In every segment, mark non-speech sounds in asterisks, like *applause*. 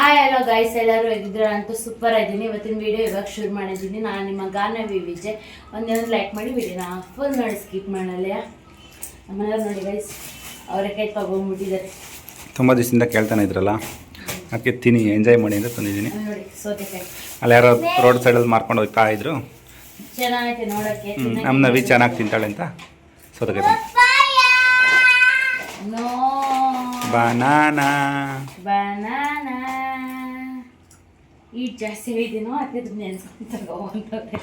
Hi hello guys ಎಲ್ಲರೂ ಇದ್ದಿದ್ರೆ ಅಂತೂ ಸೂಪರ್ ಆಗಿದ್ದೀನಿ ಇವತ್ತಿನ ವೀಡಿಯೋ ಇವಾಗ ಶುರು ಮಾಡಿದ್ದೀನಿ. ನಾನು ನಿಮ್ಮ ಗಾನವಿ ವಿಜಯ್. ಒಂದೇ ಒಂದು ಲೈಕ್ ಮಾಡಿ ವಿಡಿಯೋನ ಫುಲ್ ನೋಡಿ ಸ್ಕಿಪ್ ಮಾಡಲ್ಲ ಆಮೇಲೆ ನೋಡಿ ಗೈಸ್ ಕೈ ತಗೊಂಡ್ಬಿಟ್ಟಿದ್ದಾರೆ. ತುಂಬ ದಿವಸದಿಂದ ಕೇಳ್ತಾನೆ ಇದ್ರಲ್ಲ? ಅದಕ್ಕೆ ತಿನ್ನಿ ಎಂಜಾಯ್ ಮಾಡಿ ಅಂತ ತಂದಿದ್ದೀನಿ. ಅಲ್ಲಿ ನೋಡಿ ಸೌತೆಕಾಯಿ. ಅಲ್ಲಿ ಯಾರೋ ರೋಡ್ ಸೈಡಲ್ಲಿ ಮಾರ್ಕೊಂಡು ಹೋಗ್ತಾ ಇದ್ರು. ಚೆನ್ನಾಗೈತೆ ನೋಡೋಕ್ಕೆ ನಮ್ಮ ನವಿ ಚೆನ್ನಾಗಿ ತಿಂತಾಳೆ ಅಂತ ಸೌತೆಕಾಯಿ ಬನಾನಾ ಬನಾನಾ ಈ ಜಾಸ್ತಿ ಹೇಳಿದ್ದೀನೋ ಅದೇ ನೆನ್ಸ್ಕೊಂಡು ತಗೋವಂತವ್ರೆ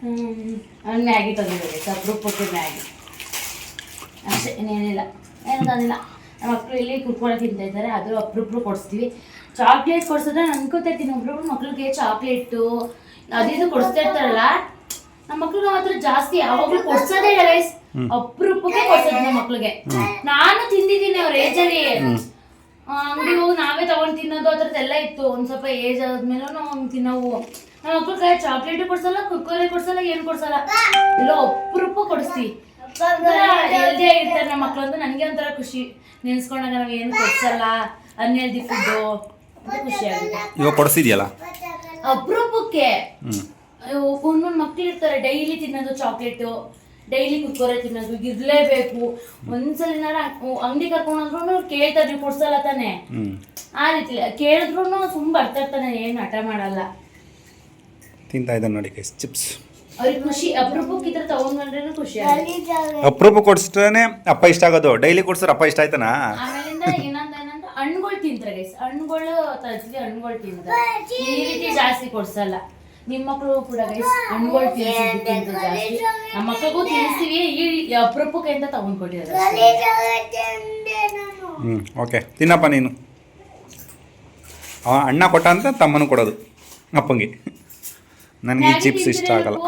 ಹ್ಞೂ ಮ್ಯಾಗಿ ತಂದಿದ್ದಾರೆ ಅಪರೂಪಕ್ಕೆ ಮ್ಯಾಗಿ. ಅಷ್ಟೇ ಇನ್ನೇನಿಲ್ಲ ಏನು ತಂದಿಲ್ಲ. ನಮ್ಮ ಮಕ್ಕಳು ಇಲ್ಲಿ ಕುರ್ಕೊಂಡು ತಿಂತಾ ಇದ್ದಾರೆ ಆದರೂ ಅಪ್ರೂಪ್ರು ಕೊಡಿಸ್ತೀವಿ. ಚಾಕ್ಲೇಟ್ ಕೊಡ್ಸಿದ್ರೆ ಅನ್ಕೋತಿರ್ತೀನಿ ಒಬ್ರೊಬ್ರು ಮಕ್ಳಿಗೆ ಚಾಕ್ಲೇಟು ಅದಿದು ಕೊಡಿಸ್ತಾ ಇರ್ತಾರಲ್ಲ. ನಮ್ಮ ಮಕ್ಳಿಗೆ ಮಾತ್ರ ಜಾಸ್ತಿ ಯಾವಾಗಲೂ ಕೊಡ್ಸೋದೇ ಇಲ್ಲ ಗೈಸ್ ಅಪರೂಪಕ್ಕೆ ಕೊಡ್ಸೋದು ನಮ್ಮ ಮಕ್ಳಿಗೆ. ನಾನು ತಿಂದಿದ್ದೀನಿ ಅವ್ರ ಏಜಲ್ಲಿ. ಅಂಗಡಿ ಹೋಗಿ ನಾವೇ ತಗೊಂಡು ತಿನ್ನೋದು ಆ ಥರದ್ದೆಲ್ಲ ಇತ್ತು. ಒಂದು ಸ್ವಲ್ಪ ಏಜ್ ಆದ್ಮೇಲೆ ನಾವು ತಿನ್ನೋವು. ನಮ್ಮ ಮಕ್ಕಳು ಕೈ ಚಾಕ್ಲೇಟು ಕೊಡ್ಸಲ್ಲ ಕುರ್ಕುರೆ ಕೊಡ್ಸಲ್ಲ ಏನು ಕೊಡ್ಸಲ್ಲ. ಎಲ್ಲ ಅಪರೂಪ ಕೊಡಿಸಿ ಹೆಲ್ದಿ ಆಗಿರ್ತಾರೆ ನಮ್ಮ ಮಕ್ಳು ಅಂತ ನನಗೆ ಒಂಥರ ಖುಷಿ. ನೆನ್ಸ್ಕೊಂಡಾಗ ನಾವು ಏನು ಕೊಡ್ಸಲ್ಲ. ಅನ್ಹೆಲ್ದಿ ಫುಡ್ಡು ಖುಷಿ ಆಗುತ್ತೆ. ಇವಾಗ ಕೊಡಿಸಿದ್ಯಲ್ಲ? ಅಪರೂಪಕ್ಕೆ. ಒಂದೊಂದು ಮಕ್ಕಳು ಇರ್ತಾರೆ ಡೈಲಿ ತಿನ್ನೋದು ಚಾಕ್ಲೇಟು ಡೈಲಿ ಕುತ್ಕೋರೆ ತಿನ್ನೋದು ಇರ್ಲೇಬೇಕು. ಒಂದ್ಸಲಿನಾರ ಅಂಗಡಿ ಕರ್ಕೊಂಡ್ರು ಕೇಳ್ತಾರೆ ಕೊಡ್ಸಲ್ಲ ತಾನೆ? ಆ ರೀತಿ ಕೇಳಿದ್ರು ಸುಮ್ ಬರ್ತಾ ಇರ್ತಾನೆ ಏನು ಹಠ ಮಾಡಲ್ಲ. ತಿಂತಾ ಇದ್ದಾನೆ ನೋಡಿ ಗೈಸ್ ಚಿಪ್ಸ್ ಅವ್ರಿಗೆ ಖುಷಿ ಅಪರೂಪಕ್ಕೆ ಇದ್ರೆ ತಗೊಂಡ್ಬಂದ್ರೇನು ಖುಷಿ ಅಪರೂಪ ಕೊಡಿಸ್ಟ್ರೇನೆ ಅಪ್ಪ ಇಷ್ಟ ಆಗೋದು. ಡೈಲಿ ಕೊಡ್ಸಿದ್ರೆ ಅಪ್ಪ ಇಷ್ಟ ಆಯ್ತಾನ? ಆಮೇಲಿಂದ ಹಣ್ಣುಗಳು ತಿಂತಾರೆ ಗೈಸ್ ಹಣ್ಣುಗಳು ತಜ್ಜಿ ಹಣ್ಣುಗಳು ತಿಂತಾರೆ. ಈ ರೀತಿ ಜಾಸ್ತಿ ಕೊಡ್ಸಲ್ಲ. ನಿಮ್ಮ ಮಕ್ಕಳು ಕೂಡ ಗೈಸ್ ಹಣ್ಣುಗಳು ತಿನ್ನಿಸಿದ್ದು ಜಾಸ್ತಿ. ನಮ್ಮ ಮಕ್ಕಳಿಗೂ ತಿನ್ನಿಸ್ತೀವಿ ಈ ಅಪರೂಪಕ್ಕೆ ಅಂತ ತಗೊಂಡ್ ಹ್ಞೂ ಓಕೆ ತಿನ್ನಪ್ಪ ನೀನು. ಅವ ಅಣ್ಣ ಕೊಟ್ಟ ಅಂತ ತಮ್ಮನು ಕೊಡೋದು ಅಪ್ಪಂಗೆ. ನನಗೆ ಈ ಚಿಪ್ಸ್ ಇಷ್ಟ ಆಗಲ್ಲ.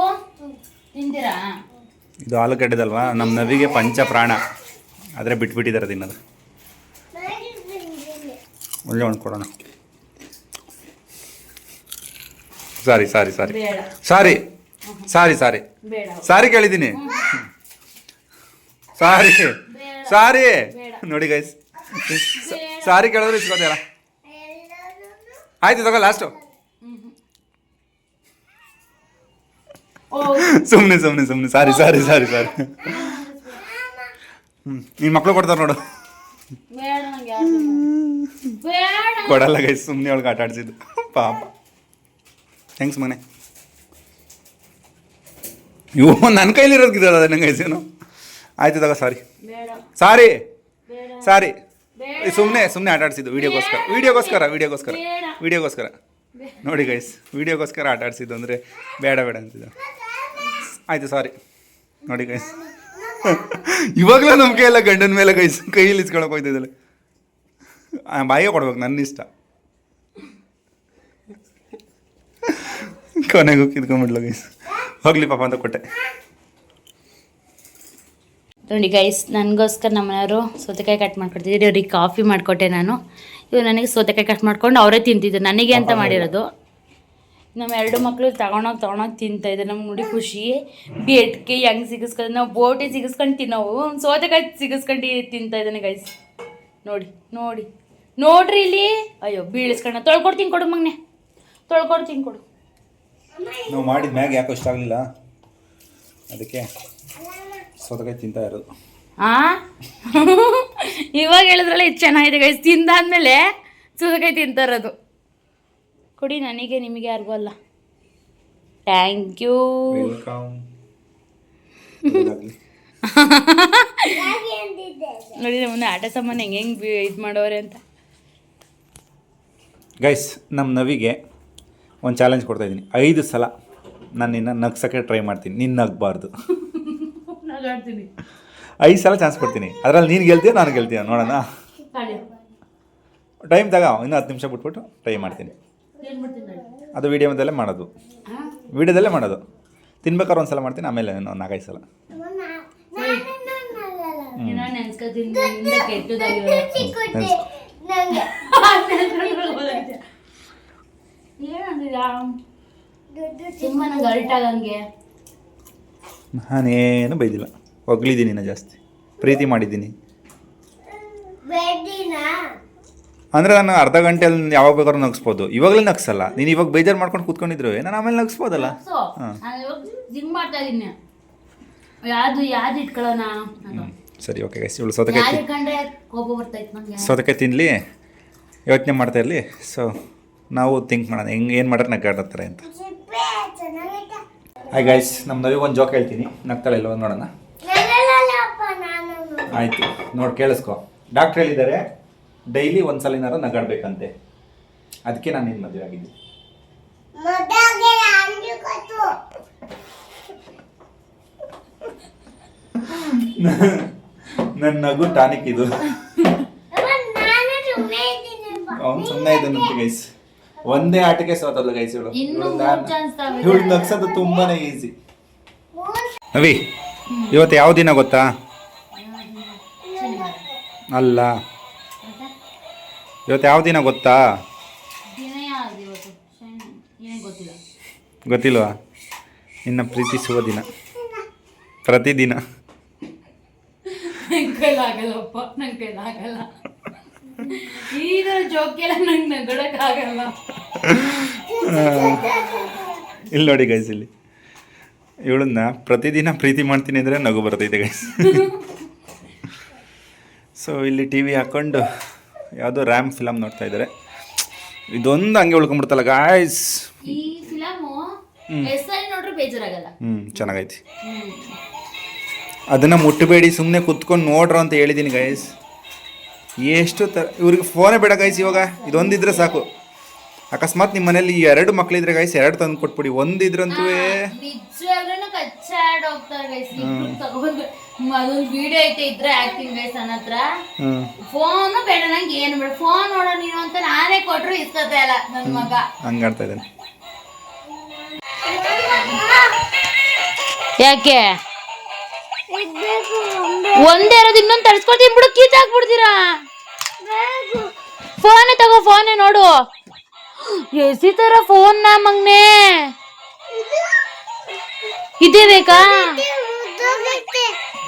ತಿಂತೀರಾ ಇದು ಆಲೂಗಡ್ಡೆದಲ್ವಾ? ನಮ್ಮ ನವಿಗೆ ಪಂಚ ಪ್ರಾಣ ಆದರೆ ಬಿಟ್ಬಿಟ್ಟಿದ್ದಾರೆ ತಿನ್ನೋದು. ಒಳ್ಳೆ ಒಂದು ಕೊಡೋಣ. ಸಾರಿ ಸಾರಿ ಸಾರಿ. ಬೇಡ. ಸಾರಿ. ಸಾರಿ ಸಾರಿ. ಬೇಡ. ಸಾರಿ ಕೇಳಿದ್ದೀನಿ. ಸಾರಿ. ಸಾರಿ. ನೋಡಿ ಗೈಸ್ ಸಾರಿ ಕೇಳಿದ್ರೆ ಇಸ್ಕೋತೀರ ಆಯ್ತು ತಗೋ ಲಾಸ್ಟು ಓ. ಸುಮ್ಮನೆ ಸುಮ್ಮನೆ ಸುಮ್ಮನೆ ಸಾರಿ ಸಾರಿ ಸಾರಿ ಸಾರಿ. ಹ್ಞೂ ನಿನ್ನ ಮಕ್ಕಳು ಕೊಡ್ತಾರೆ ನೋಡು. ಕೊಡಲ್ಲ ಗೈಸ್ ಸುಮ್ಮನೆ ಒಳಗೆ ಆಟ ಆಡ್ಸಿದ್ದು. ಪಾಪ. ಥ್ಯಾಂಕ್ಸ್ ಮನೆ ಇವು ನನ್ನ ಕೈಲಿರೋದಕ್ಕಿದಲ್ಲ ನಂಗೆ ಐಸೇನು? ಆಯ್ತು ತಗೋ ಸಾರಿ. ಸಾರಿ. ಸಾರಿ. ಸುಮ್ಮನೆ ಸುಮ್ಮನೆ ಆಟ ಆಡಿಸಿದ್ದು ವಿಡಿಯೋಗೋಸ್ಕರ. ವಿಡಿಯೋಗೋಸ್ಕರ ವೀಡಿಯೋಗೋಸ್ಕರ. ವಿಡಿಯೋಗೋಸ್ಕರ. ನೋಡಿ ಗೈಸ್ ವಿಡಿಯೋಗೋಸ್ಕರ ಆಟ ಆಡಿಸಿದ್ದು ಅಂದರೆ ಬೇಡ ಬೇಡ ಅಂತಿದ್ದು. ಆಯಿತು ಸಾರಿ. ನೋಡಿ ಗೈಸ್ *laughs* ಇವಾಗಲೂ ನಮ್ಮ ಕೈಯೆಲ್ಲ ಗಂಡನ ಮೇಲೆ ಗೈಸ್ ಕೈಯಲ್ಲಿ ಇಸ್ಕೊಳಕ್ಕೆ ಹೋಯ್ತಿದ್ದಲ್ಲ ಬಾಯಿಗೆ ಕೊಡ್ಬೇಕು ನನ್ನ ಇಷ್ಟ ಕೊನೆಗೂ ಕಿತ್ಕೊಂಡ್ಬಿಡ್ಲ ಗೈಸ್ ಹೋಗ್ಲಿ ಪಾಪ ಅಂತ ಕೊಟ್ಟೆ. ನೋಡಿ ಗೈಸ್ ನನಗೋಸ್ಕರ ನಮ್ಮನೆಯವರು ಸೌತೆಕಾಯಿ ಕಟ್ ಮಾಡ್ಕೊಡ್ತಿದ್ರು ಅವ್ರಿಗೆ ಕಾಫಿ ಮಾಡಿಕೊಟ್ಟೆ ನಾನು. ಇವ್ರು ನನಗೆ ಸೌತೆಕಾಯಿ ಕಟ್ ಮಾಡ್ಕೊಂಡು ಅವರೇ ತಿಂತಿದ್ರು. ನನಗೆ ಅಂತ ಮಾಡಿರೋದು. ನಮ್ಮ ಎರಡು ಮಕ್ಕಳು ತಗೊಂಡೋಗಿ ತಗೊಂಡೋಗಿ ತಿಂತಾ ಇದ್ದಾರೆ. ನಮ್ಗೆ ನೋಡಿ ಖುಷಿ. ಬೇಟ್ಗೆ ಹೆಂಗೆ ಸಿಗಿಸ್ಕೊಂಡು ನಾವು ಬೋಟಿ ಸಿಗಿಸ್ಕೊಂಡು ತಿನ್ನೋವು. ಸೌತೆಕಾಯಿ ಸಿಗಿಸ್ಕೊಂಡು ತಿಂತಾ ಇದ್ದಾನೆ ಗೈಸ್ ನೋಡಿ ನೋಡಿ. ನೋಡ್ರಿ ಇಲ್ಲಿ. ಅಯ್ಯೋ ಬೀಳಿಸ್ಕೊಂಡ. ತೊಳ್ಕೊಡ್ತೀನಿ ಕೊಡು ಮಗ್ನೆ. ತೊಳ್ಕೊಡ್ತೀನಿ ಕೊಡು ನಾವು ಮಾಡಿದ ಮ್ಯಾಗ್ ಯಾಕೋ ಇಷ್ಟ ಆಗಲಿಲ್ಲ. ಅದಕ್ಕೆ ಸೌತೆಕಾಯಿ ತಿಂತಾ ಇರೋದು. ಆ? *laughs* ಇವಾಗ ಹೇಳಿದ್ರಲ್ಲ ಇದು ಚೆನ್ನಾಗಿದೆ ಗೈಸ್ ತಿಂದಾದ್ಮೇಲೆ ಸೌತೆಕಾಯಿ ತಿಂತಾ ಇರೋದು. ಕೊಡಿ ನನಗೆ ನಿಮಗೆ ಯಾರಿಗೂ ಅಲ್ಲ. ಥ್ಯಾಂಕ್ ಯು ವೆಲ್ಕಮ್ ನೋಡಿ ನಮ್ಮನ್ನ ಆಟ ಸಾಮಾನು ಹೆಂಗೆ ಹೆಂಗೆ ಇದು ಮಾಡೋರೆ ಅಂತ. ಗೈಸ್ ನಮ್ಮ ನವಿಗೆ ಒಂದು ಚಾಲೆಂಜ್ ಕೊಡ್ತಾ ಇದ್ದೀನಿ. ಐದು ಸಲ ನಾನು ನಿನ್ನ ನಗ್ಸೋಕ್ಕೆ ಟ್ರೈ ಮಾಡ್ತೀನಿ. ನಿನ್ನ ನಗ್ಬಾರ್ದು. ಐದು ಸಲ ಚಾನ್ಸ್ ಕೊಡ್ತೀನಿ. ಅದರಲ್ಲಿ ನೀನು ಗೆಲ್ತೀಯ ನಾನು ಗೆಲ್ತೀಯ ನೋಡೋಣ. ಟೈಮ್ ತಗೋ ಇನ್ನೂ ಹತ್ತು ನಿಮಿಷ ಬಿಟ್ಬಿಟ್ಟು ಟ್ರೈ ಮಾಡ್ತೀನಿ. ಅದು ವೀಡಿಯೋದಲ್ಲೇ ಮಾಡೋದು. ವೀಡಿಯೋದಲ್ಲೇ ಮಾಡೋದು. ತಿನ್ಬೇಕಾದ್ರೆ ಒಂದು ಸಲ ಮಾಡ್ತೀನಿ ಆಮೇಲೆ ಒಂದು ನಾಲ್ಕೈದು ಸಲ. ಹ್ಞೂ. *laughs* ಏನಂದಿಲ್ಲ ಅರ್ಟಾಗಂಗೆ ನಾನೇನು ಬೈದಿಲ್ಲ. ಹೊಗಳಿದ್ದೀನಿ ನಾ ಜಾಸ್ತಿ. ಪ್ರೀತಿ ಮಾಡಿದ್ದೀನಿ. ಅಂದರೆ ನಾನು ಅರ್ಧ ಗಂಟೆಯಲ್ಲಿ ಯಾವಾಗ ಬೇಕಾದ್ರೂ ನಗಿಸ್ಬೋದು. ಇವಾಗಲೇ ನಗ್ಸಲ್ಲ. ನೀನು ಇವಾಗ ಬೇಜಾರು ಮಾಡ್ಕೊಂಡು ಕೂತ್ಕೊಂಡಿದ್ರು. ನಾನು ಆಮೇಲೆ ನಗಿಸ್ಬೋದಲ್ಲ? ಸೊ ನಾನು ಇವಾಗ ಜಿಮ್ ಮಾಡ್ತಾ ಇದೀನಿ ಯಾವ್ದು ಯಾವ್ದು ಇಟ್ಕೊಳ್ಳೋಣ ಸರಿ ಓಕೆ ಗೈಸ್ ಇವಳು ಸೌತೆಕಾಯಿ ಇಟ್ಕೊಂಡ್ರೆ ಕೋಪ ಬರ್ತೈತೆ ಸೌತೆಕಾಯಿ ತಿನ್ನಲಿ ಯೋಚನೆ ಮಾಡ್ತಾ ಇರಲಿ. ಸೊ ನಾವು ಥಿಂಕ್ ಮಾಡೋಣ. ಹೆಂಗೆ ಏನು ಮಾಡ್ರೆ ನಗಾಡ್ತಾರೆ ಅಂತ. ಹಾಯ್ ಗೈಸ್ ನಮ್ಮ ನವಿಗೆ ಒಂದು ಜೋಕ್ ಹೇಳ್ತೀನಿ. ನಗ್ತಾಳೆ ಒಂದು ನೋಡೋಣ. ಆಯಿತು ನೋಡಿ ಕೇಳಿಸ್ಕೊ. ಡಾಕ್ಟ್ರ್ ಹೇಳಿದ್ದಾರೆ ಡೈಲಿ ಒಂದು ಏನಾದ್ರು ನಗಾಡ್ಬೇಕಂತೆ ಅದಕ್ಕೆ ನಾನು ನಿನ್ನ ಮದುವೆ ಆಗಿದ್ದೀನಿ. ನನ್ನ ನಗು ಟಾನಿಕ್ ಇದು. ಅವನು ಸುಮ್ಮನೆ ಇದ್ದಾನಂತೆ ಗೈಸ್ ಒಂದೇ ಆಟಕ್ಕೆ ಸೋತಲ್ಲ ಗೈಸ್ ಇವಳು ಇನ್ನೂ ಇವಳು ನಗ್ಸೋದು ತುಂಬಾನೇ ಈಸಿ ನವಿ ಇವತ್ತು ಯಾವ ದಿನ ಗೊತ್ತಾ? ಅಲ್ಲ. ಇವತ್ತು ಯಾವ ದಿನ ಗೊತ್ತಾ? ದಿನ ಇವತ್ತು? ಶನಿ ಏನೇ ಗೊತ್ತಿಲ್ಲ. ಗೊತ್ತಿಲ್ವಾ? ನಿನ್ನ ಪ್ರೀತಿಸುವ ದಿನ. ಪ್ರತಿದಿನ. ನಂಗೆ ನಗಡಕ್ಕಾಗಲ್ಲ ಇಲ್ಲಿ ನೋಡಿ ಗೈಸ್ ಇಲ್ಲಿ. ಇವಳನ್ನ ಪ್ರತಿದಿನ ಪ್ರೀತಿ ಮಾಡ್ತೀನಿ ಅಂದರೆ ನಗು ಬರ್ತೈತೆ ಗೈಸ್ ಸೊ ಇಲ್ಲಿ ಟಿ ವಿ ಹಾಕ್ಕೊಂಡು ಯಾವುದೋ ರ್ಯಾಮ್ ಫಿಲಮ್ ನೋಡ್ತಾ ಇದ್ದಾರೆ. ಇದೊಂದು ಹಂಗೆ ಉಳ್ಕೊಂಡ್ಬಿಡ್ತಲ್ಲ ಗಾಯ್ಸ್ ಈ ಫಿಲಮು ಹೆಸರು ನೋಡ್ರೆ ಬೇಜಾರಾಗಲ್ಲ. ಹ್ಞೂ ಚೆನ್ನಾಗೈತಿ. ಅದನ್ನು ಮುಟ್ಟಬೇಡಿ ಸುಮ್ಮನೆ ಕುತ್ಕೊಂಡು ನೋಡ್ರು ಅಂತ ಹೇಳಿದ್ದೀನಿ ಗೈಸ್ ಎಷ್ಟು ತರ ಇವ್ರಿಗೆ ಫೋನೇ ಬೇಡ ಗಾಯ್ಸ್ ಇವಾಗ. ಇದೊಂದಿದ್ರೆ ಸಾಕು. ಅಕಸ್ಮಾತ್ ನಿಮ್ಮ ಮನೇಲಿ ಈ ಎರಡು ಮಕ್ಳಿದ್ರೆ ಗೈಸ್ ಎರಡು ತಂದು ಕೊಟ್ಬಿಡಿ. ಒಂದಿದ್ರಂತೂ ಅದೊಂದು ವಿಡಿಯೋ ಐತೆ ಇದ್ರೆ ಆಕ್ಟಿಂಗ್ ಗೈಸ್ ನನ್ನ ಹತ್ರ. ಹ್ಞೂ ಫೋನು ಬೇಡ ನಂಗೆ ಏನು ಬೇಡ. ಫೋನ್ ನೋಡೋ ನೀನು ಅಂತ ನಾನೇ ಕೊಟ್ರು ಇಸ್ಕತೆ ಅಲ್ಲ ನನ್ನ ಮಗ. ಹಂಗಾಡ್ತಾ ಇದ್ದಾನೆ. ಯಾಕೆ? ಒಂದೇ ಇರೋದು ಇನ್ನೊಂದು ತರಿಸ್ಕೊಳ್ತೀನಿ ಬಿಡು, ಕೀಚ್ ಹಾಕ್ಬಿಡ್ತೀರಾ? ಫೋನೇ ತಗೋ, ಫೋನೇ ನೋಡು. ಎಸಿ ತರ ಫೋನ್ ನಾ ಮಗ್ನೆ. ಇದೇ ಬೇಕಾ?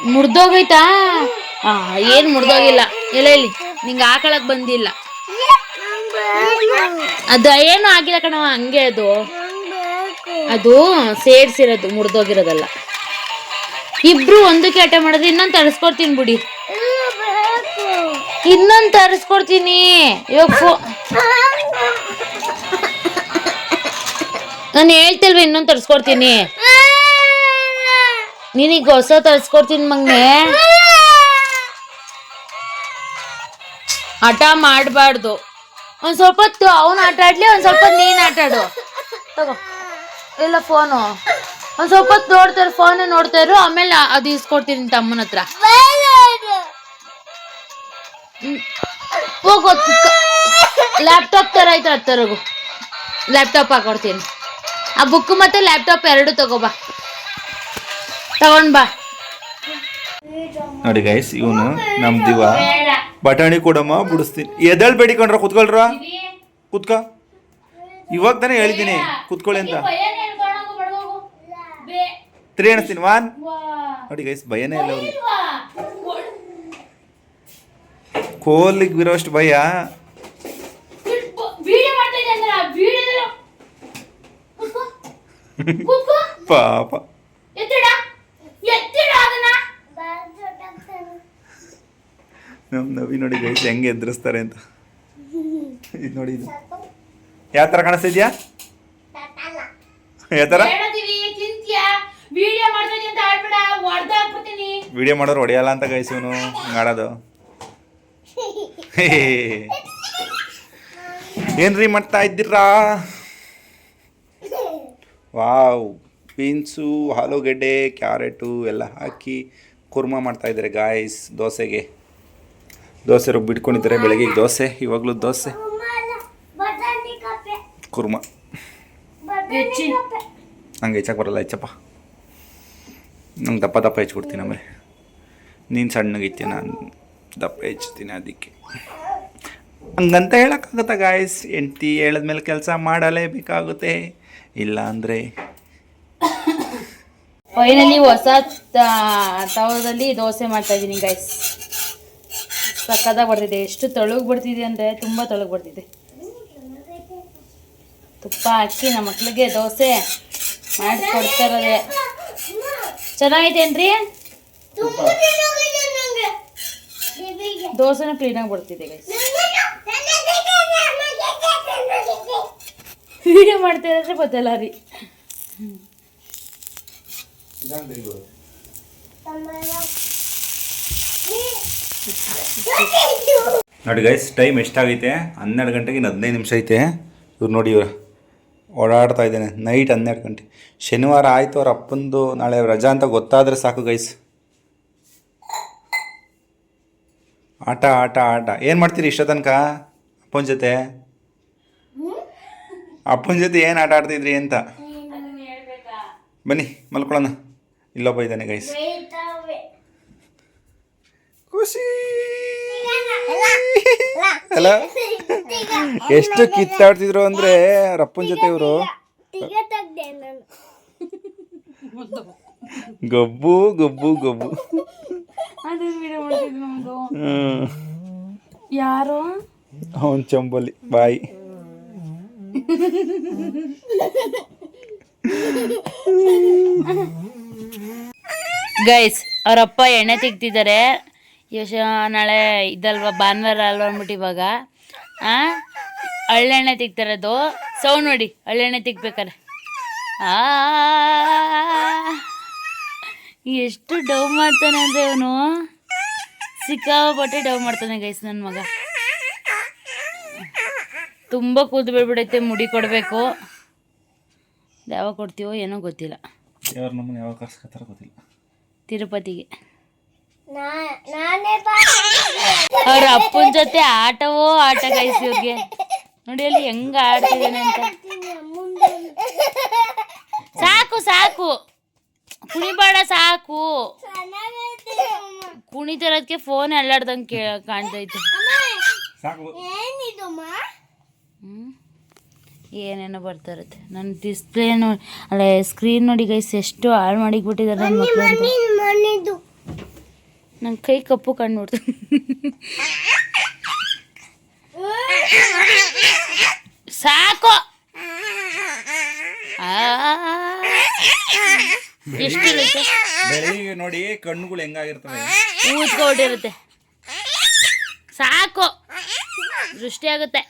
ಮುರ್ದೋಗೈತಾ? ಆ, ಏನ್ ಮುರ್ದೋಗಿಲ್ಲ. ಎಲ್ಲ ಇಲ್ಲಿ ನಿಂಗೆ ಹಾಕೊಳಕ್ ಬಂದಿಲ್ಲ. ಅದು ಏನು ಆಗಿಲ್ಲ ಕಣವ ಹಂಗೆ ಅದು. ಅದು ಸೇರ್ಸಿರೋದು, ಮುರಿದೋಗಿರೋದಲ್ಲ. ಇಬ್ರು ಒಂದಕ್ಕೆ ಆಟ ಮಾಡೋದು ಇನ್ನೊಂದು ತರಿಸ್ಕೊಡ್ತೀನಿ ಬಿಡಿ. ಇನ್ನೊಂದು ತರಿಸ್ಕೊಡ್ತೀನಿ. ನಾನು ಹೇಳ್ತಿಲ್ವ ಇನ್ನೊಂದು ತರಿಸ್ಕೊಡ್ತೀನಿ? ನಿನಗೆ ಹೊಸ ತರಿಸ್ಕೊಡ್ತೀನಿ ಮಗ್ನೆ. ಆಟ ಮಾಡಬಾರ್ದು. ಒಂದು ಸ್ವಲ್ಪ ಅವನು ಆಟ ಆಡ್ಲಿ ಒಂದು ಸ್ವಲ್ಪ ನೀನು ಆಟಾಡು. ತಗೋ. ಇಲ್ಲ, ಫೋನು. ಒಂದು ಸ್ವಲ್ಪ ಹೊತ್ತು ನೋಡ್ತಾರೆ ಫೋನೇ ನೋಡ್ತಾ ಇರು ಆಮೇಲೆ ಅದು ಇಸ್ಕೊಡ್ತೀನಿ ನಿನ್ ತಮ್ಮನ ಹತ್ರ. ಹೋಗು ಲ್ಯಾಪ್ಟಾಪ್ ತರ ಆಯ್ತು ಹತ್ತರಗು ಲ್ಯಾಪ್ಟಾಪ್ ಹಾಕೊಡ್ತೀನಿ. ಆ ಬುಕ್ ಮತ್ತೆ ಲ್ಯಾಪ್ಟಾಪ್ ಎರಡು ತಗೋಬಾ ತಗೊಂಡ್ ಬಾ. ನೋಡಿ ಗೈಸ್ ಇವನು ನಮ್ಮ ದಿವ. ಬಟಾಣಿ ಕೊಡಮ್ಮ ಬಿಡಿಸ್ತೀನಿ. ಎದಳ್ ಬೇಡಿಕೊಂಡ್ರ ಕುತ್ಕೊಳ್ರ? ಕುತ್ಕ. ಇವಾಗ ತಾನೇ ಹೇಳಿದ್ದೀನಿ ಕುತ್ಕೊಳ್ಳಿ ಅಂತ. ತ್ರೀ ಅಣಸ್ತೀನಿ ವಾನ್ ನೋಡಿ ಗೈಸ್ ಭಯನೇ ಇಲ್ಲ ಅವ್ರಿಗೆ. ಕೋಲಿಗೆ ಬಿರೋಷ್ಟು ಭಯ. *laughs* ಪಾಪ. ನಮ್ ನಮ್ಮ ನವಿ ನೋಡಿ ಗೈಸ್ ಹೆಂಗೆ ಎದುರಿಸ್ತಾರೆ ಅಂತ. *laughs* ಇದು ನೋಡಿ ಇದು. ಯಾವ ಥರ ಕಾಣಿಸ್ತಿದ್ಯಾ ಯಾವ ಥರ ಹೇಳದಿವಿ ತಿಂತ್ಯಾ ವಿಡಿಯೋ ಮಾಡ್ತಾ ಇದ್ದೆ ಅಂತ ಆಡ್ಬೇಡ ಹೊಡ್ದ ಹಾಕ್ಬಿಡ್ತೀನಿ ವಿಡಿಯೋ ಮಾಡೋರು ಹೊಡೆಯಲ್ಲ ಅಂತ ಗೈಸ್ ಇವನು ಆಡೋದು ಏನ್ರಿ ಮಾಡ್ತಾ ಇದ್ದೀರಾ? ವಾವ್ ಬೀನ್ಸು ಆಲೂಗಡ್ಡೆ ಕ್ಯಾರೆಟು ಎಲ್ಲ ಹಾಕಿ ಕುರ್ಮಾ ಮಾಡ್ತಾ ಇದ್ದಾರೆ ಗಾಯ್ಸ್ ದೋಸೆಗೆ. ದೋಸೆ ರುಬ್ಬಿಟ್ಕೊಂಡಿದ್ದಾರೆ ಬೆಳಗ್ಗೆ ದೋಸೆ ಇವಾಗಲೂ ದೋಸೆ. ಕುರ್ಮ. ಹಂಗೆ ಹೆಚ್ಚಾಗಿ ಹೆಚ್ಚಕ್ಕೆ ಬರಲ್ಲ ಹೆಚ್ಚಪ್ಪ. ನಂಗೆ ದಪ್ಪ ದಪ್ಪ ಹೆಚ್ಚಿಕೊಡ್ತೀನಿ ಆಮೇಲೆ. ನೀನು ಸಣ್ಣಗಿತ್ತಿ ನಾನು ದಪ್ಪ ಹೆಚ್ಚುತ್ತೀನಿ ಅದಕ್ಕೆ. ಹಂಗಂತ ಹೇಳೋಕ್ಕಾಗುತ್ತಾ ಗಾಯಸ್ ಹೆಂಡ್ತಿ ಹೇಳಿದ್ಮೇಲೆ ಕೆಲಸ ಮಾಡಲೇಬೇಕಾಗುತ್ತೆ. ಇಲ್ಲ ಅಂದರೆ ಫೈನಲಿ ಹೊಸ ತವದಲ್ಲಿ ದೋಸೆ ಮಾಡ್ತಾ ಇದ್ದೀನಿ ಗೈಸ್ ಸಕ್ಕದಾಗ ಬರ್ತಿದೆ ಎಷ್ಟು ತೊಳಗ್ ಬರ್ತಿದೆ ಅಂದರೆ ತುಂಬ ತೊಳಗ್ ಬರ್ತಿದೆ ತುಪ್ಪ ಹಾಕಿ ನಮ್ಮ ಮಕ್ಳಿಗೆ ದೋಸೆ ಮಾಡಿಸ್ಕೊಡ್ತಾರದೆ ಚೆನ್ನಾಗೈತೇನ್ರಿ? ದೋಸೆನೂ ಕ್ಲೀನಾಗಿ ಬರ್ತಿದೆ ಗೈಸ್ ವಿಡಿಯೋ ಮಾಡ್ತಾ ಇದ್ರೆ ಗೊತ್ತಲ್ಲ ರೀ. ನೋಡಿ ಗೈಸ್ ಟೈಮ್ ಎಷ್ಟಾಗೈತೆ? ಹನ್ನೆರಡು ಗಂಟೆಗೆ ಇನ್ನು ಹದಿನೈದು ನಿಮಿಷ ಐತೆ. ಇವ್ರು ನೋಡಿ ಇವ್ರು ಓಡಾಡ್ತಾ ಇದ್ದೇನೆ. ನೈಟ್ ಹನ್ನೆರಡು ಗಂಟೆ. ಶನಿವಾರ ಆಯಿತು ಅವ್ರ ಅಪ್ಪಂದು ನಾಳೆ ರಜಾ ಅಂತ ಗೊತ್ತಾದರೆ ಸಾಕು ಗೈಸ್ ಆಟ ಆಟ ಆಟ. ಏನು ಮಾಡ್ತೀರಿ ಇಷ್ಟ ತನಕ ಅಪ್ಪನ ಜೊತೆ? ಅಪ್ಪನ ಜೊತೆ ಏನು ಆಟ ಆಡ್ತಿದ್ರಿ ಅಂತ? ಬನ್ನಿ ಮಲ್ಕೊಳ್ಳೋಣ. ಇಲ್ಲೊಬ್ಬ ಇದ್ದಾನೆ ಗೈಸ್ ಖುಷಿ! ಹಲೋ ಎಷ್ಟು ಕಿತ್ತಾಡ್ತಿದ್ರು ಅಂದ್ರೆ ಅವ್ರ ಅಪ್ಪನ ಜೊತೆ ಇವರು? ಗಬ್ಬು ಗಬ್ಬು ಗಬ್ಬು. ಅದು ವಿಡಿಯೋ ಮಾಡ್ತಿದ್ವಿ ನಮ್ದು. ಯಾರು? ಅವನ್ ಚಂಬಲಿ ಬಾಯ್. ಗೈಸ್ ಅವರಪ್ಪ ಎಣ್ಣೆ ತೆಗ್ತಿದ್ದಾರೆ ಯಶ ನಾಳೆ ಇದಲ್ವಾ ಭಾನುವಾರ ಅಲ್ವಾ ಅಂದ್ಬಿಟ್ಟು ಇವಾಗ. ಆ? ಹಳ್ಳೆಣ್ಣೆ ತೆಗ್ತಾರದು ಸೌಂಡ್ ನೋಡಿ ಹಳ್ಳೆಣ್ಣೆ ತೆಗ್ಬೇಕಾರೆ ಆ. ಎಷ್ಟು ಡವ್ ಮಾಡ್ತಾನೆ ಅಂದರೆ ಅವನು ಸಿಕ್ಕಾಪಟ್ಟೆ ಡವ್ ಮಾಡ್ತಾನೆ ಗೈಸ್ ನನ್ನ ಮಗ. ತುಂಬ ಕೂದು ಬಿಡ್ಬಿಡೈತೆ ಮುಡಿ ಕೊಡಬೇಕು. ಯಾವಾಗ ಕೊಡ್ತೀವೋ ಏನೋ ಗೊತ್ತಿಲ್ಲ. ತಿರುಪತಿಗೆ. ಅವ್ರ ಅಪ್ಪನ ಜೊತೆ ಆಟವೋ ಆಟ ಗೈಸ್ ಇವ್ರಿಗೆ. ನೋಡಿ ಅಲ್ಲಿ ಹೆಂಗ ಆಡ್ತಿದ್ದಾನೆ ಅಂತ. ಸಾಕು ಸಾಕು. ಕುಣಿಬೇಡ ಸಾಕು. ಕುಣಿತಿರೋದಕ್ಕೆ ಫೋನ್ ಅಲ್ಲಾಡ್ದಂಗೆ ಕೇ ಕಾಣ್ತೈತೆ? ಏನೇನೋ ಬರ್ತಾ ಇರುತ್ತೆ. ನನ್ನ ಡಿಸ್ಪ್ಲೇ ನೋಡಿ ಅಲ್ಲ ಸ್ಕ್ರೀನ್ ನೋಡಿ ಗೈಸ್ ಎಷ್ಟು ಹಾಳು ಮಾಡಿಕ್ಬಿಟ್ಟಿದ್ದಾರೆ ನನ್ನ ಮಕ್ಕಳು ನನ್ನ ಕೈ ಕಪ್ಪು ಕಂಡ್ಬಿಡ್ತು ಸಾಕು. ಆ. ಎಷ್ಟಿರುತ್ತೆ ಬೆಳಿಗ್ಗೆ ನೋಡಿ ಕಣ್ಣುಗಳು ಹೆಂಗಾಗಿರ್ತವೆ. ಊದ್ಕೊಂಡಿರುತ್ತೆ ಸಾಕು. ದೃಷ್ಟಿ ಆಗುತ್ತೆ.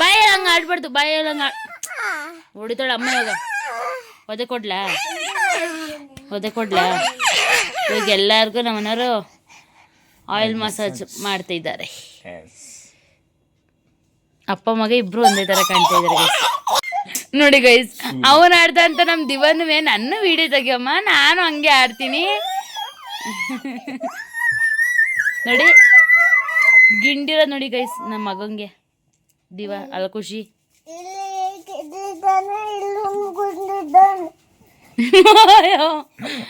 ಬಾಯಲ್ಲಿ ಹಂಗೆ ಆಡ್ಬಾರ್ದು ಬಾಯಲ್ಲಿ ಹಂಗೆ ಹೊಡಿತಾಳೆ ಅಮ್ಮ ಇವಾಗ. ಒದೆ ಕೊಡ್ಲಾ? ಒದೆ ಕೊಡ್ಲಾ? ಇವಾಗ ಎಲ್ಲರಿಗೂ ನಮ್ಮನೋರು ಆಯಿಲ್ ಮಸಾಜ್ ಮಾಡ್ತಾ ಇದ್ದಾರೆ ಅಪ್ಪ ಮಗ ಇಬ್ರು ಒಂದೇ ಥರ ಕಾಣ್ತಾ ಇದ್ದಾರೆ. ನೋಡಿ ಗೈಸ್ ಅವನ್ ಆಡ್ದ ಅಂತ ನಮ್ಮ ದಿವನುವೆ ನನ್ನ ವಿಡಿಯೋ ತೆಗಿಯಮ್ಮ ನಾನು ಹಂಗೆ ಆಡ್ತೀನಿ. ನೋಡಿ ಗಿಂಡಿರ ನೋಡಿ ಗೈಸ್ ನಮ್ಮ ಮಗಂಗೆ. ದಿವ ಅಲ್ಲ ಖುಷಿ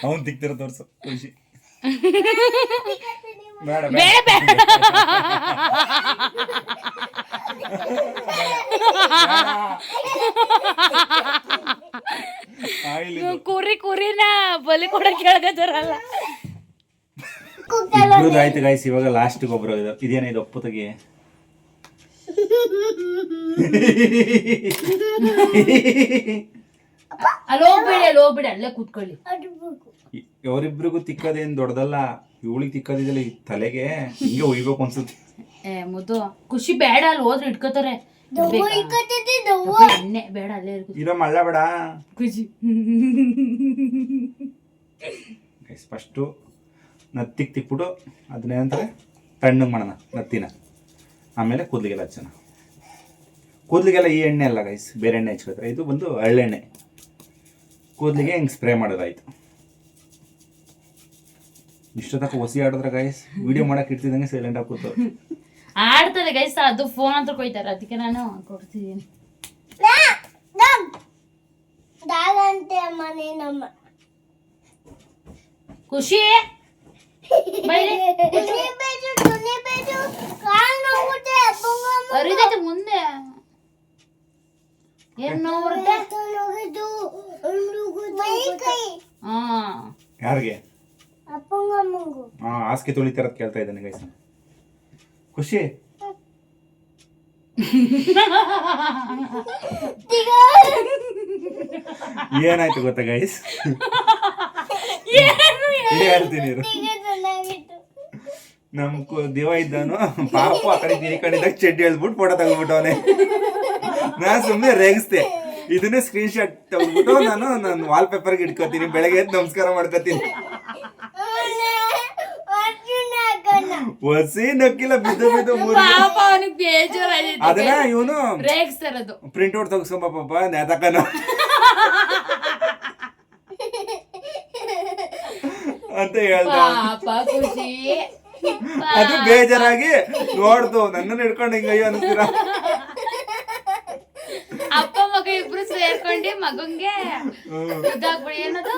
ಅವನ್ ತಿಕ್ತಿರ ತೋರ್ಸು ಖುಷಿ. ಬೇಡ ಬೇಡ. ಬೇಡ ಆಯಿಲ್ ಕುರಿ ಕುರಿನ ಬಲಿ ಕೊಡಕ್ಕೆ ಹೇಳ್ಕತ್ತಾರಲ್ಲ ಇಬ್ರದ್ದು ಆಯ್ತು ಗಾಯ್ಸ್ ಇವಾಗ ಲಾಸ್ಟ್ ಗೊಬ್ಬರ ಇದು ಇದೇನ ಇದು ಒಪ್ಪು ತೆಗಿ. ಅಲ್ಲಿ ಹೋಗ್ಬೇಡಿ ಅಲ್ಲಿ ಹೋಗ್ಬೇಡಿ ಅಲ್ಲೇ ಕೂತ್ಕೊಳ್ಳಿ. ಅವರಿಬ್ರಿಗೂ ತಿಕ್ಕದೇನ್ ದೊಡ್ಡದಲ್ಲ ಇವಳಿಗೆ ತಿಕ್ಕದಿದಲ್ಲ ಈ ತಲೆಗೆ ಹಿಂಗೆ ಒಯ್ಬೇಕು ಅನ್ಸುತ್ತೆ. ಏ ಮುದ್ದು ಖುಷಿ ಬೇಡ ಅಲ್ಲಿ ಹೋದ್ರೆ ಇಟ್ಕೋತಾರೆ. ಎಣ್ಣೆ ಬೇಡ ಅಲ್ಲೇ ಇರೋ ಮಳ್ಳ ಬೇಡ ಫಸ್ಟು ನತ್ತಿಗೆ ತಿಕ್ಬಿಟ್ಟು ಅದನ್ನೇನಂತಾರೆ ತಣ್ಣಗೆ ಮಾಡೋಣ ನತ್ತಿನ. ಆಮೇಲೆ ಕೂದಲಿಗೆಲ್ಲ ಹಚ್ಚೋಣ. ಕೂದಲಿಗೆಲ್ಲ ಈ ಎಣ್ಣೆ ಅಲ್ಲ ಗೈಸ್ ಬೇರೆ ಎಣ್ಣೆ ಹಚ್ಕೋತಾರೆ ಇದು ಬಂದು ಹಳ್ಳೆಣ್ಣೆ. ಕೂದಲಿಗೆ ಹಿಂಗೆ ಸ್ಪ್ರೇ ಮಾಡೋದಾಯ್ತು. ಇಷ್ಟೊತ್ತಕ್ಕ ಹೊಸಿ ಆಡಿದ್ರೆ ಗೈಸ್ ವಿಡಿಯೋ ಮಾಡಕ್ಕೆ ಇಡ್ತಿದ್ದಂಗೆ ಸೈಲೆಂಟ್ ಆಗಿ ಕೂತು. ಆಡ್ತದೆ ಗೈಸ ಅದು ಫೋನ್ ಅಂತ ಕೊಯ್ತಾರೆ ಅದಕ್ಕೆ ನಾನು ಕೊಡ್ತಿದ್ದೀನಿ ಖುಷಿ? ಬೈಲಿ. ಅರಿದೈತೆ ಮುಂದೆ. ಏನ್ ನೋವು ಬರುತ್ತೆ ಹಾ. ಯಾರಿಗೆ? ಹಾಂ ಹಾಸಿಗೆ ತುಳಿತಾರ ಕೇಳ್ತಾ ಇದ್ದಾನೆ ಗೈಸ್ ಖುಷಿ. ಏನಾಯ್ತು ಗೊತ್ತಾ ಗೈಸ್ ಹೇಳ್ತೀನಿ. ನಮ್ ದಿವ ಇದ್ದಾನು, ಪಾಪು ಆ ಕಡೆ ಈ ಕಡೆ ಇದ್ದಾಗ ಚಡ್ಡಿ ಹೇಳ್ಬಿಟ್ಟು ಫೋಟೋ ತೆಗೆದ್ಬಿಟ್ಟವನೆ ನಾ ಸುಮ್ಮನೆ ರೇಗಿಸ್ದೆ. ಇದನ್ನೇ ಸ್ಕ್ರೀನ್ ಶಾಟ್ ತೆಗೆದ್ಬಿಟ್ಟು ನಾನು ನನ್ನ ವಾಲ್ ಪೇಪರ್ಗೆ ಇಟ್ಕೋತೀನಿ, ಬೆಳಗ್ಗೆ ಎದ್ದು ನಮಸ್ಕಾರ ಮಾಡ್ಕೋತೀನಿ ಒಸಿ ನಕ್ಕಿಲ್ಲ ಬಿದ್ದು ಬಿದ್ದು ಪಾಪ ಅವನಿಗೆ ಅದನ್ನ ಇವನು ರೇಗಿಸ್ತಾರದು ಪ್ರಿಂಟ್ ಔಟ್ ತೆಗ್ಸ್ಕೊಂಬ ಪಾಪ ನೇತಕನ. ಅಂತ ಹೇಳ್ದ. ಪಾಪ ಖುಷಿ. ಅದು ಬೇಜಾರಾಗಿ ನೋಡ್ದು ನನ್ನ ಹಿಡ್ಕೊಂಡು ಹಿಂಗ ಅಯ್ಯೋ ಅನ್ಸ್ತೀರ ಅಪ್ಪ ಮಗ ಇಬ್ರು ಸೇರ್ಕೊಂಡು ಮಗಂಗೆ ಇದಾಗ್ಬಿಡಿ ಏನದು?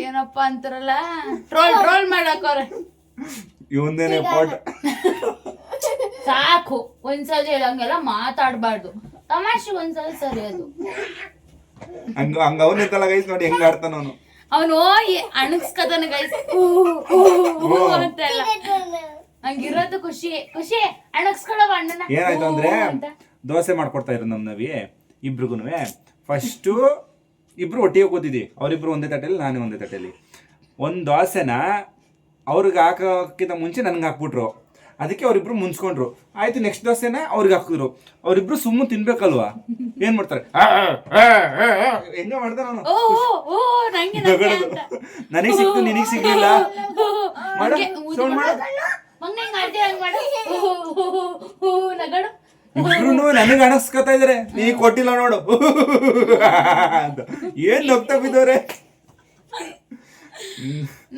ಏನಪ್ಪ ಅಂತಾರಲ್ಲ? ಟ್ರೋಲ್ ಟ್ರೋಲ್ ಮಾಡಕ್ಕವ್ರೆ ಇವಂದೇನೆ ಪಾಟ್ *laughs* ಸಾಕು ಒಂದ್ಸಲ ಹೇಳಂಗೆಲ್ಲ ಮಾತಾಡ್ಬಾರ್ದು. ತಮಾಷೆ ಒಂದ್ಸಲ ಸರಿ ಅದು. ಹಂಗ ಹಂಗ ಅವನ ಇತ್ತಲ್ಲ ಗೈಸ್ ನೋಡಿ ಹೆಂಗ ಆಡ್ತಾನ ಅವನು. ಅವನು ಅಣಸ್ಕತಾನ ಗೈಸ್. ಅಂತೆಲ್ಲ. ಹಂಗಿರೋದು ಖುಷಿ. ಖುಷಿ ಅಣಗ್ಸ್ಕೊಳವ ಅಣ್ಣನ. ಏನಾಯ್ತು ಅಂದ್ರೆ ದೋಸೆ ಮಾಡ್ಕೊಡ್ತಾ ಇರೋ ನಮ್ ನವಿ ಇಬ್ರಿಗೂನುವೆ ಫಸ್ಟು ಇಬ್ರು ಒಟ್ಟಿಗೆ ಕೂತಿದ್ವಿ. ಅವರಿಬ್ರು ಒಂದೇ ತಟ್ಟೆಲಿ ನಾನೇ ಒಂದೇ ತಟ್ಟೆಲಿ. ಒಂದ್ ದೋಸೆನ ಅವ್ರಿಗೆ ಹಾಕೋಕ್ಕಿಂತ ಮುಂಚೆ ನನಗೆ ಹಾಕ್ಬಿಟ್ರು ಅದಕ್ಕೆ ಅವರಿಬ್ರು ಮುನ್ಸ್ಕೊಂಡ್ರು ಆಯ್ತು ನೆಕ್ಸ್ಟ್ ದೋಸೆನ ಅವ್ರಿಗೆ ಹಾಕಿದ್ರು ಅವರಿಬ್ರು ಸುಮ್ಮನೆ ತಿನ್ಬೇಕಲ್ವಾ ಏನ್ ಮಾಡ್ತಾರೆ ಹೆಂಗ ಮಾಡ್ದೆ ನಾನು ನನಗ್ ಸಿಕ್ತು ನಿನಗ್ ಸಿಗ್ಲಿಲ್ಲ ಇಬ್ರು ನನಗೆ ಅಣಸ್ಕೊತಾ ಇದಾರೆ ನೀ ಕೊಟ್ಟಿಲ್ಲ ನೋಡು ಅಂತ ಏನ್ ನಗ್ತಾ ಬಿದ್ದವ್ರೆ.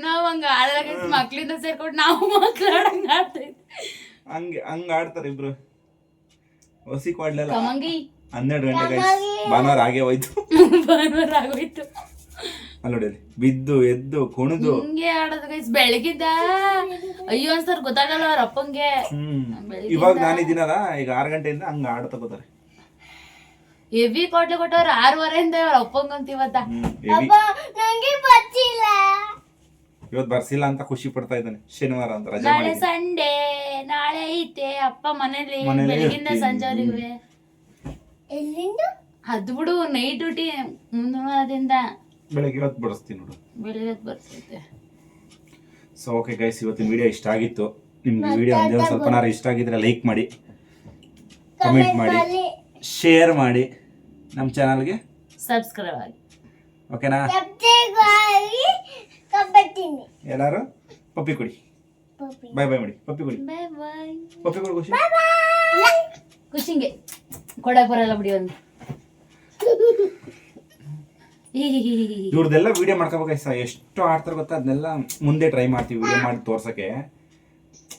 ನಾವ್ ಹಂಗ ಆಡಲಾಗ ಮಕ್ಳಿಂದ ಸೇರ್ಕೊಂಡು ನಾವು ಮಕ್ಳು ಆಡಂಗ ಆಡ್ತಾ ಹಂಗೆ ಹಂಗ ಆಡ್ತಾರೆ ಇಬ್ರು. ಹೊಸಿ ಕೊಡ್ಲಿಲ್ಲ. ಕಮಂಗಿ. ಹನ್ನೆರಡು ಗಂಟೆ ಭಾನುವಾರ ಹಾಗೆ ಹೋಯ್ತು. *laughs* ಭಾನುವಾರ ಆಗೋಯ್ತು ಅಲ್ಲಿ ನೋಡಿ ಬಿದ್ದು ಎದ್ದು ಕುಣಿದು. ಹಿಂಗೆ ಆಡೋದು ಗೈಸ್ ಬೆಳಗಿದ್ದ ಅಯ್ಯೋ ಅನ್ಸರ್ ಗೊತ್ತಾಗಲ್ಲ ಅವ್ರ ಅಪ್ಪಂಗೆ. ಇವಾಗ ನಾನಿದ್ದೀನಲ್ಲ ಈಗ ಆರು ಗಂಟೆಯಿಂದ ಹಂಗ ಆಡ್ತಾ ಕೂತಾರೆ. ಹೆವಿ ಕೊಟ್ಲೆ ಕೊಟ್ಟವ್ರ ಆರೂವರೆಯಿಂದ ಅವ್ರ ಅಪ್ಪಂಗಂತ ಇವತ್ತ. ಹ್ಮ್ heavy. ನಂಗೆ ಬರ್ಸಿಲ್ಲ ಇವತ್ತು ಬರ್ಸಿಲ್ಲ ಅಂತ ಖುಷಿ ಪಡ್ತಾ ಇದ್ದಾನೆ ಶನಿವಾರ ಅಂತ ರಜೆ ನಾಳೆ ಮಾಡಿದ್ದೀನಿ. ಸಂಡೇ ನಾಳೆ ಐತೆ ಅಪ್ಪ ಮನೇಲಿ ಮನೇಲಿ ಬೆಳಗಿಂದ ಇರ್ತೀನಿ. ಸಂಜೆವರೆಗೂ. ಎಲ್ಲಿಂದ? ಅದ್ ಬಿಡು ನೈಟ್ ಡ್ಯೂಟಿ ಮುಂದಿನದಿಂದ ಬೆಳಗ್ಗೆ ಇವತ್ತು ಬಡಿಸ್ತೀನಿ ನೋಡು. ಬೆಳಿಗ್ಗೆ ಬರ್ತೈತೆ ಸೊ ಓಕೆ ಗೈಸ್ ಇವತ್ತಿನ ವಿಡಿಯೋ ಇಷ್ಟ ಆಗಿತ್ತು. ನಿಮ್ಗೆ ವಿಡಿಯೋ ಒಂದೇ ಸ್ವಲ್ಪ ಸ್ವಲ್ಪನಾರು ಇಷ್ಟ ಆಗಿದ್ರೆ ಲೈಕ್ ಮಾಡಿ ಕಮೆಂಟ್ ಮಾಡಿ ಶೇರ್ ಮಾಡಿ. ನಮ್ಮ ಚಾನಲ್ಗೆ? ಸಬ್ಸ್ಕ್ರೈಬ್ ಆಗಿ. ಓಕೆನಾ? ಎಲ್ಲರೂ ಪಪ್ಪಿ ಕೊಡಿ. ಬಾಯ್ ಬಾಯ್ ಮಾಡಿ. ಪಪ್ಪಿ ಕೊಡಿ. ಬಾಯ್ ಬಾಯ್ ಪಪ್ಪಿ ಕುಡಿ ಖುಷಿ. ಖುಷಿಂಗೆ. ಕೊಡಕ್ ಬರಲ್ಲ ಬಿಡಿ ಒಂದು. ಇವ್ರದ್ದೆಲ್ಲ ವಿಡಿಯೋ ಮಾಡ್ಕೋಬೇಕು ಸರ್ ಎಷ್ಟು ಆಡ್ತಾರೆ ಗೊತ್ತಾ? ಅದನ್ನೆಲ್ಲ ಮುಂದೆ ಟ್ರೈ ಮಾಡ್ತೀವಿ ವಿಡಿಯೋ ಮಾಡಿ ತೋರ್ಸಕ್ಕೆ.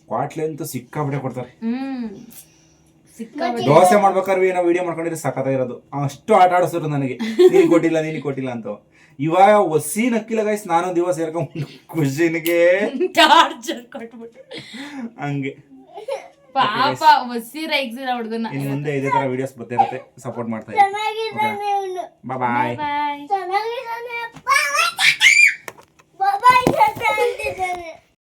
ಕ್ವಾಟ್ಲೆ ಅಂತೂ ಸಿಕ್ಕಾಬಿಟ್ಟೆ ಕೊಡ್ತಾರೆ. ದೋಸೆ ಮಾಡ್ಬೇಕಾದ್ರೆ ಏನೋ ವಿಡಿಯೋ ಮಾಡ್ಕೊಂಡಿದ್ರೆ ಸಖತ್ತಾಗಿರೋದು. ಅಷ್ಟು ಆಟ ಆಡಿಸಿದ್ರು ನನಗೆ. ನೀನು ಕೊಟ್ಟಿಲ್ಲ ನೀನು ಕೊಟ್ಟಿಲ್ಲ ಅಂತ. ಇವಾಗ ಒಸಿ ನಕ್ಕಿಲ್ಲ ಗೈಸ್ ನಾನು ದಿವಸ ಸೇರ್ಕೊಂಡು ಖುಷಿನಿಗೆ ಚಾರ್ಜರ್ ಕೊಟ್ಬಿಟ್ಟು. ಹಂಗೆ. ಪಾಪ ಒಸಿರ ಎಕ್ಸಿರ ಹುಡುಗನ. ಇನ್ನು ಮುಂದೆ ಇದೇ ತರ ವಿಡಿಯೋಸ್ ಬರ್ತಿರತ್ತೆ ಸಪೋರ್ಟ್ ಮಾಡ್ತಾ ಬಾಯ್ ಬಾಯ್ ಬಾಯ್ ಬಾಯ್ ಬಾಯ್